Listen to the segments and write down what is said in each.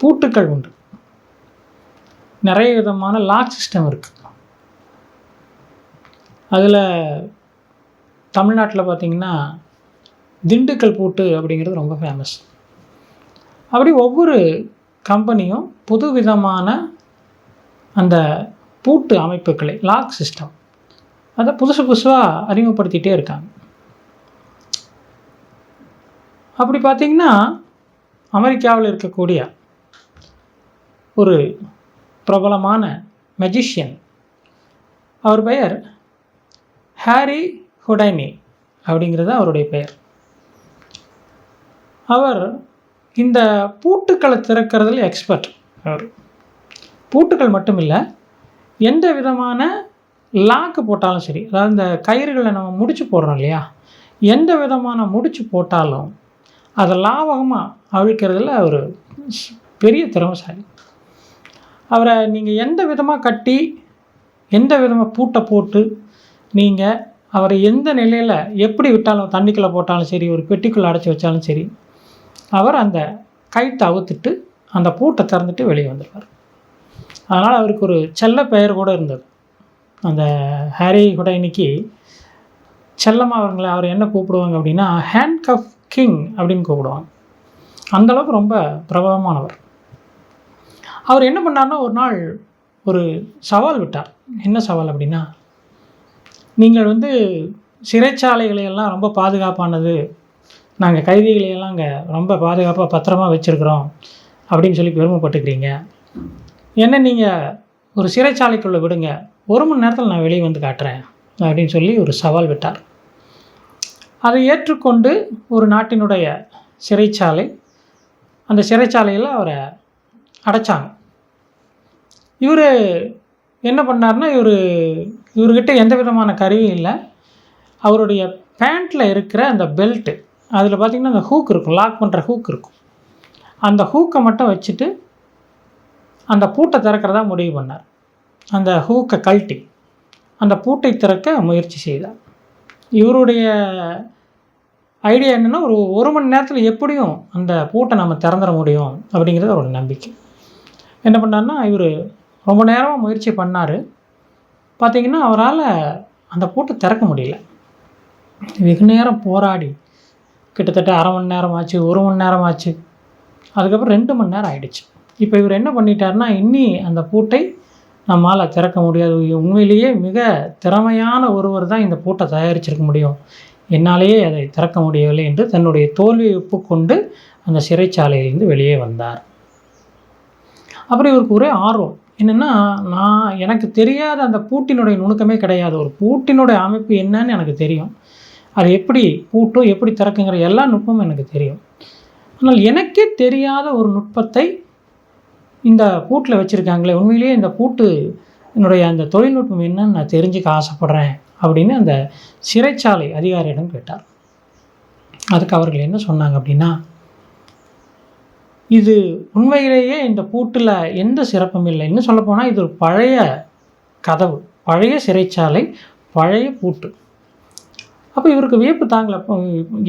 பூட்டுக்கள் உண்டு. நிறைய விதமான லாக் சிஸ்டம் இருக்குது அதில் தமிழ்நாட்டில் பார்த்தீங்கன்னா திண்டுக்கல் பூட்டு அப்படிங்கிறது ரொம்ப ஃபேமஸ் அப்படி ஒவ்வொரு கம்பெனியும் புது விதமான அந்த பூட்டு அமைப்புகளை லாக் சிஸ்டம் அதை புதுசு புதுசாக அறிமுகப்படுத்திகிட்டே இருக்காங்க. அப்படி பார்த்திங்கன்னா அமெரிக்காவில் இருக்கக்கூடிய ஒரு பிரபலமான மெஜிஷியன் அவர் பெயர் ஹாரி ஹுடைனி அப்படிங்கிறது அவருடைய பெயர். அவர் இந்த பூட்டுக்களை திறக்கிறதுல எக்ஸ்பர்ட் அவர். பூட்டுக்கள் மட்டும் இல்லை எந்த விதமான லாக்கு போட்டாலும் சரி அதாவது இந்த கயிறுகளை நம்ம முடிச்சு போடுறோம் இல்லையா? எந்த விதமான முடிச்சு போட்டாலும் அதை லாவகமாக அழிக்கிறதுல அவர் பெரிய திறமைசாலி. அவரை நீங்கள் எந்த விதமாக கட்டி எந்த விதமாக பூட்டை போட்டு நீங்கள் அவரை எந்த நிலையில் எப்படி விட்டாலும் தண்ணிக்குள்ளே போட்டாலும் சரி ஒரு பெட்டிக்குள்ளே அடைச்சி வச்சாலும் சரி அவர் அந்த கைத்தை அவுத்துட்டு அந்த பூட்டை திறந்துட்டு வெளியே வந்துடுவார். அதனால் அவருக்கு ஒரு செல்ல பெயர் கூட இருந்தது. அந்த ஹாரி ஹுடைனிக்கு செல்லமாக அவங்களை அவர் என்ன கூப்பிடுவாங்க அப்படின்னா ஹேண்ட் கஃப் கிங் அப்படின்னு கூப்பிடுவாங்க. அந்த அளவுக்கு ரொம்ப பிரபலமானவர். அவர் என்ன பண்ணார்னா ஒரு நாள் ஒரு சவால் விட்டார். என்ன சவால் அப்படின்னா நீங்கள் வந்து சிறைச்சாலைகளையெல்லாம் ரொம்ப பாதுகாப்பானது. நாங்கள் கைதிகளையெல்லாம் அங்கே ரொம்ப பாதுகாப்பாக பத்திரமாக வச்சுருக்குறோம். அப்படின்னு சொல்லி பெருமைப்பட்டுக்கிறீங்க. என்ன நீங்கள் ஒரு சிறைச்சாலைக்குள்ளே விடுங்க. ஒரு மணி நேரத்தில் நான் வெளியே வந்து காட்டுறேன் அப்படின்னு சொல்லி ஒரு சவால் விட்டார். அதை ஏற்றுக்கொண்டு ஒரு நாட்டினுடைய சிறைச்சாலை அந்த சிறைச்சாலையில் அவரை அடைச்சாங்க. இவர் என்ன பண்ணார்னா இவர் இவர்கிட்ட எந்த விதமான கருவியும் இல்லை. அவருடைய பேண்ட்டில் இருக்கிற அந்த பெல்ட்டு அதில் பார்த்திங்கன்னா அந்த ஹூக் இருக்கும் லாக் பண்ணுற ஹூக் இருக்கும். அந்த ஹூக்கை மட்டும் வச்சுட்டு அந்த பூட்டை திறக்கிறதா முடிவு பண்ணார். அந்த ஹூக்கை கழட்டி அந்த பூட்டை திறக்க முயற்சி செய்தார். இவருடைய ஐடியா என்னென்னா ஒரு ஒரு மணி நேரத்தில் எப்படியும் அந்த பூட்டை நம்ம திறந்துட முடியும் அப்படிங்கிறது அவரோட நம்பிக்கை. என்ன பண்ணார்னா இவர் ரொம்ப நேரமாக முயற்சி பண்ணார். பார்த்தீங்கன்னா அவரால் அந்த பூட்டை திறக்க முடியல. வெகு நேரம் போராடி கிட்டத்தட்ட அரை மணி நேரம் ஆச்சு ஒரு மணி நேரம் ஆச்சு. அதுக்கப்புறம் ரெண்டு மணி நேரம் ஆகிடுச்சு இப்போ இவர் என்ன பண்ணிட்டாருன்னா இன்னி அந்த பூட்டை நம்மால் திறக்க முடியாது. உண்மையிலேயே மிக திறமையான ஒருவர் தான் இந்த பூட்டை தயாரிச்சிருக்க முடியும். என்னாலேயே அதை திறக்க முடியவில்லை என்று தன்னுடைய தோல்வியை ஒப்புக்கொண்டு அந்த சிறைச்சாலையிலிருந்து வெளியே வந்தார். அப்புறம் இவருக்கு ஒரே ஆர்வம். என்னென்னா நான் எனக்கு தெரியாத அந்த பூட்டினுடைய நுணுக்கமே கிடையாது. ஒரு பூட்டினுடைய அமைப்பு என்னன்னு எனக்கு தெரியும். அது எப்படி பூட்டும் எப்படி திறக்குங்கிற எல்லா நுட்பமும் எனக்கு தெரியும். ஆனால் எனக்கே தெரியாத ஒரு நுட்பத்தை இந்த பூட்டில் வச்சுருக்காங்களே உண்மையிலேயே இந்த பூட்டு என்னுடைய அந்த தொழில்நுட்பம் என்னன்னு நான் தெரிஞ்சுக்க ஆசைப்பட்றேன் அப்படின்னு அந்த சிறைச்சாலை அதிகாரியிடம் கேட்டார். அதுக்கு அவர்கள் என்ன சொன்னாங்க அப்படின்னா இது உண்மையிலேயே இந்த பூட்டில் எந்த சிறப்பும் இல்லை. இன்னும் சொல்லப்போனால் இது ஒரு பழைய கதவு பழைய சிறைச்சாலை பழைய பூட்டு. அப்போ இவருக்கு வியப்பு தாங்கலை.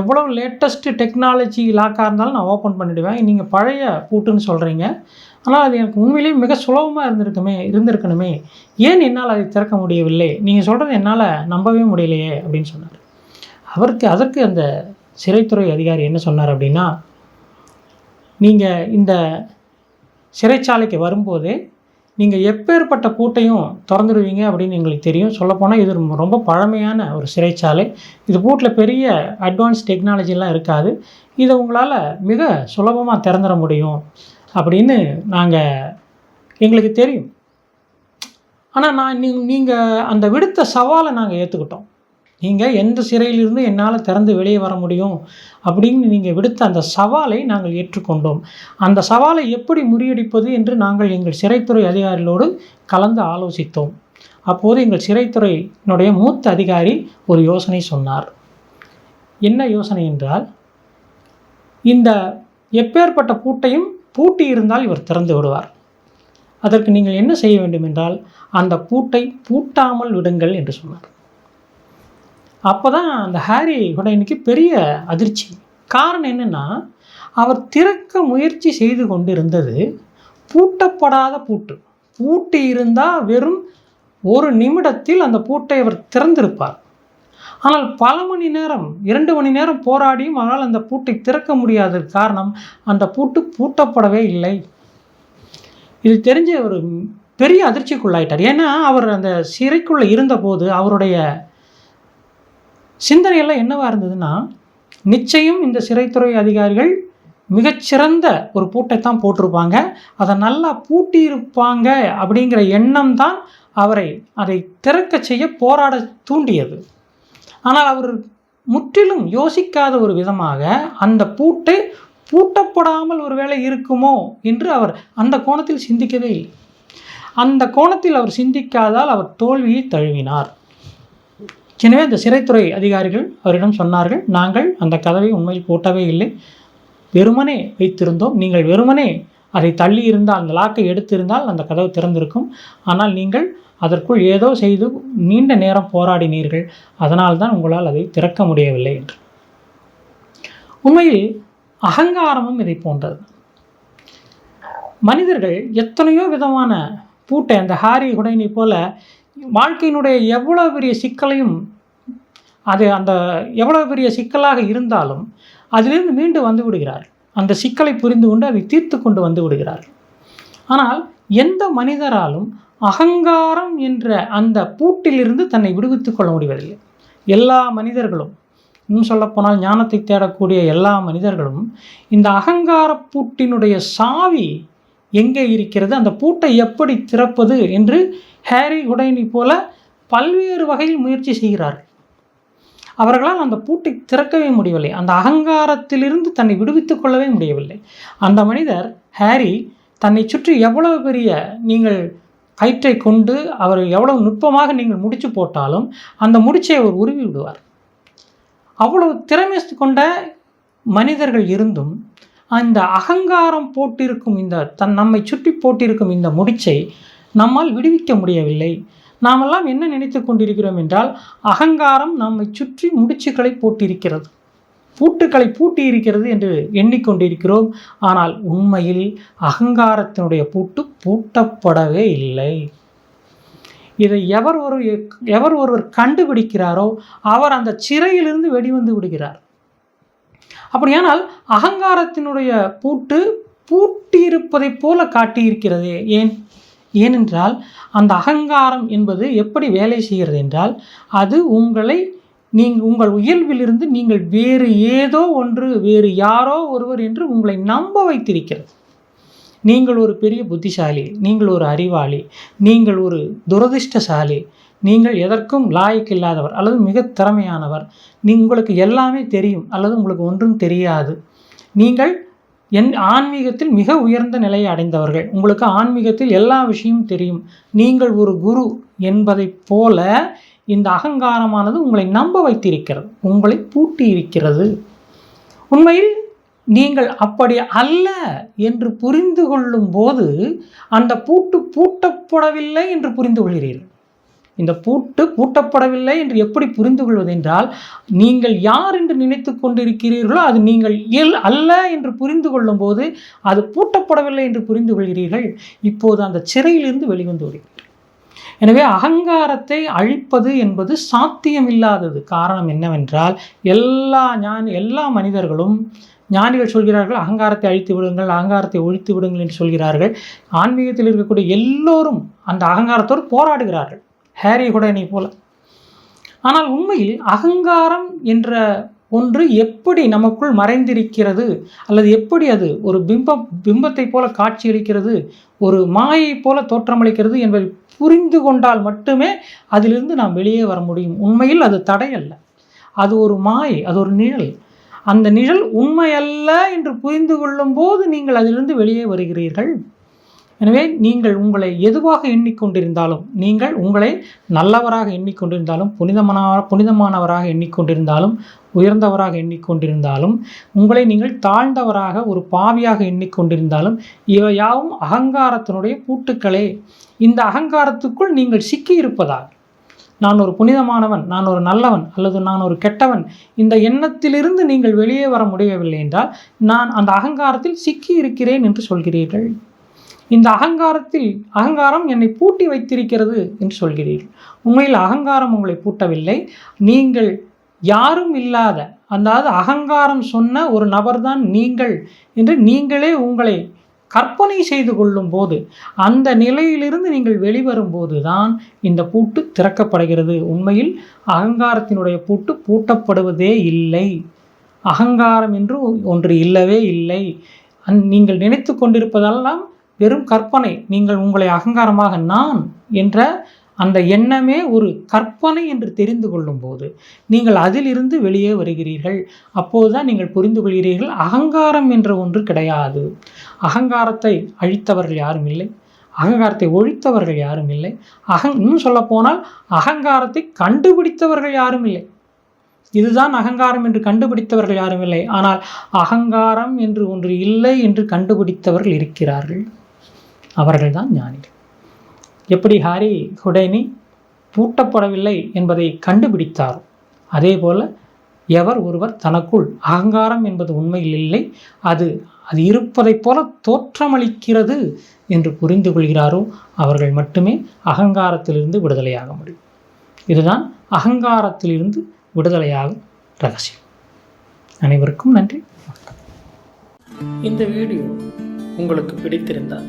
எவ்வளோ லேட்டஸ்ட்டு டெக்னாலஜி லாக்காக இருந்தாலும் நான் ஓப்பன் பண்ணிவிடுவேன் நீங்கள் பழைய பூட்டுன்னு சொல்கிறீங்க ஆனால் அது எனக்கு உண்மையிலேயே மிக சுலபமாக இருந்திருக்குமே இருந்திருக்கணுமே. ஏன் என்னால் அதை திறக்க முடியவில்லை? நீங்கள் சொல்கிறது என்னால் நம்பவே முடியலையே அப்படின்னு சொன்னார். அவருக்கு அதற்கு அந்த சிறைத்துறை அதிகாரி என்ன சொன்னார் அப்படின்னா நீங்கள் இந்த சிறைச்சாலைக்கு வரும்போது நீங்கள் எப்பேற்பட்ட பூட்டையும் திறந்துடுவீங்க அப்படின்னு எங்களுக்கு தெரியும். சொல்லப்போனால் இது ரொம்ப- ரொம்ப பழமையான ஒரு சிறைச்சாலை. இது பூட்டில் பெரிய அட்வான்ஸ் டெக்னாலஜிலாம் இருக்காது. இதை உங்களால் மிக சுலபமாக திறந்துட முடியும் அப்படின்னு நாங்கள் எங்களுக்கு தெரியும். ஆனால் நான் நீ நீங்கள் அந்த விடுத்த சவாலை நாங்கள் ஏற்றுக்கிட்டோம் நீங்கள் எந்த சிறையிலிருந்து என்னால் திறந்து வெளியே வர முடியும்? அப்படின்னு நீங்கள் விடுத்த அந்த சவாலை நாங்கள் ஏற்றுக்கொண்டோம். அந்த சவாலை எப்படி முறியடிப்பது என்று நாங்கள் எங்கள் சிறைத்துறை அதிகாரிகளோடு கலந்து ஆலோசித்தோம். அப்போது எங்கள் சிறைத்துறையினுடைய மூத்த அதிகாரி ஒரு யோசனை சொன்னார். என்ன யோசனை என்றால் இந்த எப்பேற்பட்ட பூட்டையும் பூட்டி இருந்தால் இவர் திறந்து விடுவார். அதற்கு நீங்கள் என்ன செய்ய வேண்டும் என்றால் அந்த பூட்டை பூட்டாமல் விடுங்கள் என்று சொன்னார். அப்போ தான் அந்த ஹாரி ஹுடைனுக்கு பெரிய அதிர்ச்சி. காரணம் என்னென்னா அவர் திறக்க முயற்சி செய்து கொண்டிருந்தது பூட்டப்படாத பூட்டு. பூட்டி இருந்தால் வெறும் ஒரு நிமிடத்தில் அந்த பூட்டை அவர் திறந்திருப்பார். ஆனால் பல மணி நேரம் இரண்டு மணி நேரம் போராடியும் அவரால் அந்த பூட்டை திறக்க முடியாத காரணம் அந்த பூட்டு பூட்டப்படவே இல்லை. இது தெரிஞ்ச ஒரு பெரிய அதிர்ச்சிக்குள்ளாயிட்டார். ஏன்னா அவர் அந்த சிறைக்குள்ளே இருந்தபோது அவருடைய சிந்தனையெல்லாம் என்னவாக இருந்ததுன்னா நிச்சயம் இந்த சிறைத்துறை அதிகாரிகள் மிகச்சிறந்த ஒரு பூட்டைத்தான் போட்டிருப்பாங்க. அதை நல்லா பூட்டியிருப்பாங்க அப்படிங்கிற எண்ணம் தான் அவரை அதை திறக்க செய்ய போராட தூண்டியது. ஆனால் அவர் முற்றிலும் யோசிக்காத ஒரு விதமாக அந்த பூட்டை பூட்டப்படாமல் ஒருவேளை இருக்குமோ என்று அவர் அந்த கோணத்தில் சிந்திக்கவே இல்லை. அந்த கோணத்தில் அவர் சிந்திக்காதால் அவர் தோல்வியை தழுவினார். எனவே அந்த சிறைத்துறை அதிகாரிகள் அவரிடம் சொன்னார்கள் நாங்கள் அந்த கதவை உண்மையில் பூட்டவே இல்லை. வெறுமனே வைத்திருந்தோம். நீங்கள் வெறுமனே அதை தள்ளி இருந்தால் அந்த லாக்கை எடுத்திருந்தால் அந்த கதவு திறந்திருக்கும். ஆனால் நீங்கள் அதற்குள் ஏதோ செய்து நீண்ட நேரம் போராடினீர்கள். அதனால்தான் உங்களால் அதை திறக்க முடியவில்லை என்று. உண்மையில் அகங்காரமும் இதை போன்றது. மனிதர்கள் எத்தனையோ விதமான பூட்டை அந்த ஹாரி குடைனை போல வாழ்க்கையினுடைய எவ்வளோ பெரிய சிக்கலையும் அது அந்த எவ்வளோ பெரிய சிக்கலாக இருந்தாலும் அதிலிருந்து மீண்டு வந்து விடுகிறார் அந்த சிக்கலை புரிந்து கொண்டு அதை தீர்த்து கொண்டு வந்து விடுகிறார் ஆனால் எந்த மனிதராலும் அகங்காரம் என்ற அந்த பூட்டிலிருந்து தன்னை விடுவித்து கொள்ள முடிவதில்லை. எல்லா மனிதர்களும் இன்னும் சொல்லப்போனால் ஞானத்தை தேடக்கூடிய எல்லா மனிதர்களும் இந்த அகங்கார பூட்டினுடைய சாவி எங்கே இருக்கிறது அந்த பூட்டை எப்படி திறப்பது என்று ஹேரி உடைனி போல பல்வேறு வகையில் முயற்சி செய்கிறார்கள். அவர்களால் அந்த பூட்டை திறக்கவே முடியவில்லை. அந்த அகங்காரத்திலிருந்து தன்னை விடுவித்துக் கொள்ளவே முடியவில்லை. அந்த மனிதர் ஹாரி தன்னை சுற்றி எவ்வளவு பெரிய நீங்கள் கயிற்றை கொண்டு அவர் எவ்வளவு நுட்பமாக நீங்கள் முடிச்சு போட்டாலும் அந்த முடிச்சை அவர் உருவி விடுவார். அவ்வளவு திறமை கொண்ட மனிதர்கள் இருந்தும் அந்த அகங்காரம் போட்டிருக்கும் இந்த தன் நம்மை சுற்றி போட்டிருக்கும் இந்த முடிச்சை நம்மால் விடுவிக்க முடியவில்லை. நாமெல்லாம் என்ன நினைத்து கொண்டிருக்கிறோம் என்றால் அகங்காரம் நம்மை சுற்றி முடிச்சுக்களை போட்டிருக்கிறது. பூட்டுக்களை பூட்டி இருக்கிறது என்று எண்ணிக்கொண்டிருக்கிறோம். ஆனால் உண்மையில் அகங்காரத்தினுடைய பூட்டு பூட்டப்படவே இல்லை. இதை எவர் ஒரு எவர் ஒருவர் கண்டுபிடிக்கிறாரோ அவர் அந்த சிறையிலிருந்து வெளிவந்து விடுகிறார். அப்படியானால் அகங்காரத்தினுடைய பூட்டு பூட்டியிருப்பதைப் போல காட்டியிருக்கிறதே. ஏன்? ஏனென்றால் அந்த அகங்காரம் என்பது எப்படி வேலை செய்கிறது என்றால் அது உங்களை நீங்கள் உங்கள் இயல்பிலிருந்து நீங்கள் வேறு ஏதோ ஒன்று வேறு யாரோ ஒருவர் என்று உங்களை நம்ப வைத்திருக்கிறது. நீங்கள் ஒரு பெரிய புத்திசாலி நீங்கள் ஒரு அறிவாளி நீங்கள் ஒரு துரதிர்ஷ்டசாலி நீங்கள் எதற்கும் லாயக்கு இல்லாதவர் அல்லது மிக திறமையானவர் நீ உங்களுக்கு எல்லாமே தெரியும் அல்லது உங்களுக்கு ஒன்றும் தெரியாது. நீங்கள் என் ஆன்மீகத்தில் மிக உயர்ந்த நிலையை அடைந்தவர்கள். உங்களுக்கு ஆன்மீகத்தில் எல்லா விஷயமும் தெரியும். நீங்கள் ஒரு குரு என்பதைப் போல இந்த அகங்காரமானது உங்களை நம்ப வைத்திருக்கிறது. உங்களை பூட்டி இருக்கிறது. உண்மையில் நீங்கள் அப்படி அல்ல என்று புரிந்து கொள்ளும் போது அந்த பூட்டு பூட்டப்படவில்லை என்று புரிந்து கொள்கிறீர்கள். இந்த பூட்டு பூட்டப்படவில்லை என்று எப்படி புரிந்து கொள்வதென்றால் நீங்கள் யார் என்று நினைத்து கொண்டிருக்கிறீர்களோ அது நீங்கள் இயல் அல்ல என்று புரிந்து கொள்ளும்போது அது பூட்டப்படவில்லை என்று புரிந்து கொள்கிறீர்கள். இப்போது அந்த சிறையிலிருந்து வெளிவந்து விடுகிறீர்கள் எனவே அகங்காரத்தை அழிப்பது என்பது சாத்தியமில்லாதது. காரணம் என்னவென்றால் எல்லா ஞானி எல்லா மனிதர்களும் ஞானிகள் சொல்கிறார்கள் அகங்காரத்தை அழித்து விடுங்கள் அகங்காரத்தை ஒழித்து விடுங்கள் என்று சொல்கிறார்கள். ஆன்மீகத்தில் இருக்கக்கூடிய எல்லோரும் அந்த அகங்காரத்தோடு போராடுகிறார்கள். ஹேரி குடனை போல. ஆனால் உண்மையில் அகங்காரம் என்ற ஒன்று எப்படி நமக்குள் மறைந்திருக்கிறது? அல்லது எப்படி அது ஒரு பிம்பம் பிம்பத்தை போல காட்சியளிக்கிறது? ஒரு மாயை போல தோற்றமளிக்கிறது என்பதை புரிந்து கொண்டால் மட்டுமே அதிலிருந்து நாம் வெளியே வர முடியும். உண்மையில் அது தடையல்ல. அது ஒரு மாயை அது ஒரு நிழல். அந்த நிழல் உண்மையல்ல என்று புரிந்து கொள்ளும் போது நீங்கள் அதிலிருந்து வெளியே வருகிறீர்கள். எனவே நீங்கள் உங்களை எதுவாக எண்ணிக்கொண்டிருந்தாலும் நீங்கள் உங்களை நல்லவராக எண்ணிக்கொண்டிருந்தாலும் புனிதமான புனிதமானவராக எண்ணிக்கொண்டிருந்தாலும் உயர்ந்தவராக எண்ணிக்கொண்டிருந்தாலும் உங்களை நீங்கள் தாழ்ந்தவராக ஒரு பாவியாக எண்ணிக்கொண்டிருந்தாலும் இவையாவும் அகங்காரத்தினுடைய பூட்டுக்களே. இந்த அகங்காரத்துக்குள் நீங்கள் சிக்கி இருப்பதாக நான் ஒரு புனிதமானவன் நான் ஒரு நல்லவன் அல்லது நான் ஒரு கெட்டவன் இந்த எண்ணத்திலிருந்து நீங்கள் வெளியே வர முடியவில்லை என்றால் நான் அந்த அகங்காரத்தில் சிக்கி இருக்கிறேன் என்று சொல்கிறீர்கள். இந்த அகங்காரத்தில் அகங்காரம் என்னை பூட்டி வைத்திருக்கிறது என்று சொல்கிறீர்கள். உண்மையில் அகங்காரம் உங்களை பூட்டவில்லை. நீங்கள் யாரும் இல்லாத அதாவது அகங்காரம் சொன்ன ஒரு நபர்தான் நீங்கள் என்று நீங்களே உங்களை கற்பனை செய்து கொள்ளும் போது அந்த நிலையிலிருந்து நீங்கள் வெளிவரும்போது தான் இந்த பூட்டு திறக்கப்படுகிறது. உண்மையில் அகங்காரத்தினுடைய பூட்டு பூட்டப்படுவதே இல்லை. அகங்காரம் என்று ஒன்று இல்லவே இல்லை. அந் நீங்கள் நினைத்து கொண்டிருப்பதெல்லாம் வெறும் கற்பனை நீங்கள் உங்களை அகங்காரமாக நான் என்ற அந்த எண்ணமே ஒரு கற்பனை என்று தெரிந்து கொள்ளும்போது நீங்கள் அதிலிருந்து வெளியே வருகிறீர்கள். அப்போதுதான் நீங்கள் புரிந்து கொள்கிறீர்கள் அகங்காரம் என்ற ஒன்று கிடையாது. அகங்காரத்தை அழித்தவர்கள் யாரும் இல்லை. அகங்காரத்தை ஒழித்தவர்கள் யாரும் இல்லை. அகங் இன்னும் சொல்லப்போனால் அகங்காரத்தை கண்டுபிடித்தவர்கள் யாரும் இல்லை. இதுதான் அகங்காரம் என்று கண்டுபிடித்தவர்கள் யாரும் இல்லை. ஆனால் அகங்காரம் என்று ஒன்று இல்லை என்று கண்டுபிடித்தவர்கள் இருக்கிறார்கள். அவர்கள்தான் ஞானிகள். எப்படி ஹாரி ஹுடைனி பூட்டப்படவில்லை என்பதை கண்டுபிடித்தாரோ அதே போல எவர் ஒருவர் தனக்குள் அகங்காரம் என்பது உண்மையில் இல்லை அது அது இருப்பதைப் போல தோற்றமளிக்கிறது என்று புரிந்து கொள்கிறாரோ அவர்கள் மட்டுமே அகங்காரத்திலிருந்து விடுதலையாக முடியும். இதுதான் அகங்காரத்திலிருந்து விடுதலையாகும் ரகசியம். அனைவருக்கும் நன்றி. இந்த வீடியோ உங்களுக்கு பிடித்திருந்தால்